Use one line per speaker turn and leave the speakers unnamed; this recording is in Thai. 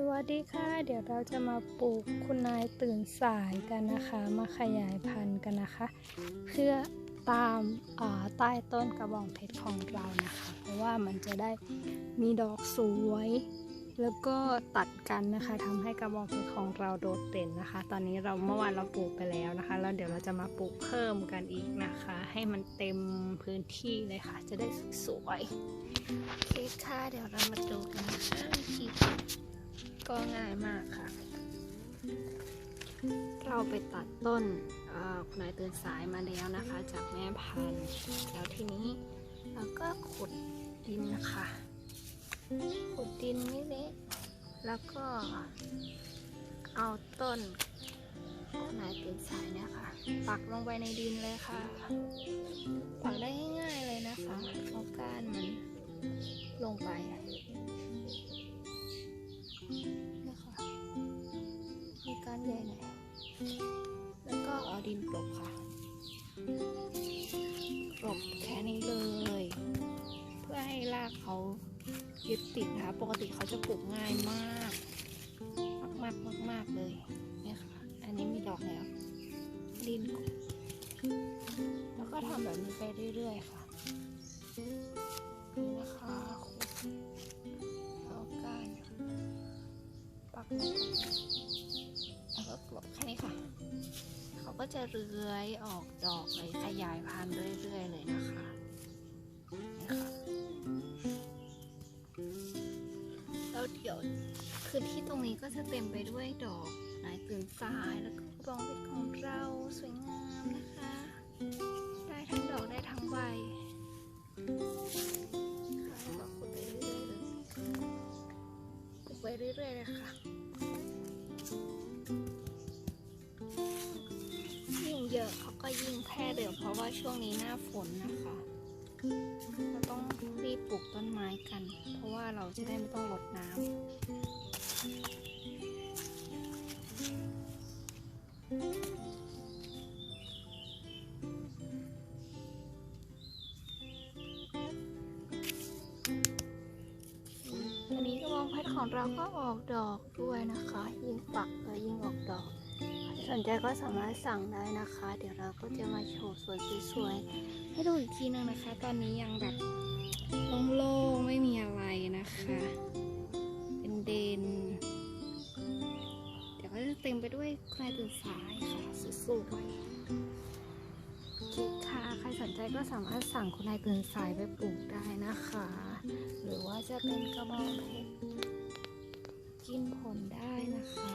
สวัสดีค่ะ เดี๋ยวเราจะมาปลูกคุณนายตื่นสายกันนะคะ มาขยายพันธุ์กันนะคะ เพื่อตามาใต้ต้นกระบองเพชรของเรานะคะ เพราะว่ามันจะได้มีดอกสวย แล้วก็ตัดกันนะคะทำให้กระบองเพชรของเราโดดเด่นนะคะ ตอนนี้เราเมื่อวานเราปลูกไปแล้วนะคะ แล้วเดี๋ยวเราจะมาปลูกเพิ่มกันอีกนะคะ ให้มันเต็มพื้นที่เลยค่ะ จะได้สวยโอเคค่ะ เดี๋ยวเรามาดูกันนะคะวิธี ก็ง่ายมากค่ะ เราไปตัดต้นคุณนายเตือนสายมาแล้วนะคะ จากแม่พันธุ์แล้วทีนี้เราก็ขุดดินนะคะขุดดินนิดนี้แล้วก็เอาต้นคุณนายเตือนสายเนี่ยค่ะ ปักลงไปในดินเลยค่ะ ดินกลบค่ะกลบแค่นี้เลย เพื่อให้รากเขายึดติดนะคะปกติเขาจะปลูกง่ายมาก มากมากมากเลยเนี่ยค่ะ อันนี้มีดอกแล้ว ดินกลบแล้วก็ทำแบบนี้ไปเรื่อยๆค่ะนี่นะคะขุดเอาก้านปักลงไปแล้วก็กลบแค่นี้ค่ะ ก็จะเลื้อยออกดอกเลยขยายพันธุ์เรื่อยๆเลยนะคะนี่ค่ะแล้วเดี๋ยวพื้นที่ตรงนี้ก็จะเต็มไปด้วยดอกนายตื่นสายแล้วก็กระบองเพชรของเราสวยงามนะคะ ได้ทั้งดอกได้ทั้งใบค่ะขุดไปเรื่อยๆเลยปลูกไปเรื่อยๆเลยค่ะ เยอะเขาก็ยิ่งแพร่เร็วเพราะว่าช่วงนี้หน้าฝนนะคะ เราต้องรีบปลูกต้นไม้กัน เพราะว่าเราจะได้ไม่ต้องรดน้ำอันนี้กระบองเพชรของเราก็ออกดอกด้วยนะคะ ยิ่งปักก็ยิ่งออกดอก สนใจก็สามารถสั่งได้นะคะ เดี๋ยวเราก็จะมาโชว์สวนสวยๆให้ดูอีกทีนึงนะคะ ตอนนี้ยังแบบโล่งๆไม่มีอะไรนะคะ เป็นเดนเดี๋ยวก็จะเต็มไปด้วยใครตื่นสายค่ะสวยๆโอเคค่ะใครสนใจก็สามารถสั่งคุณนายตื่นสายไปปลูกได้นะคะ หรือว่าจะเป็นกระบองเพชรกินผลได้นะคะ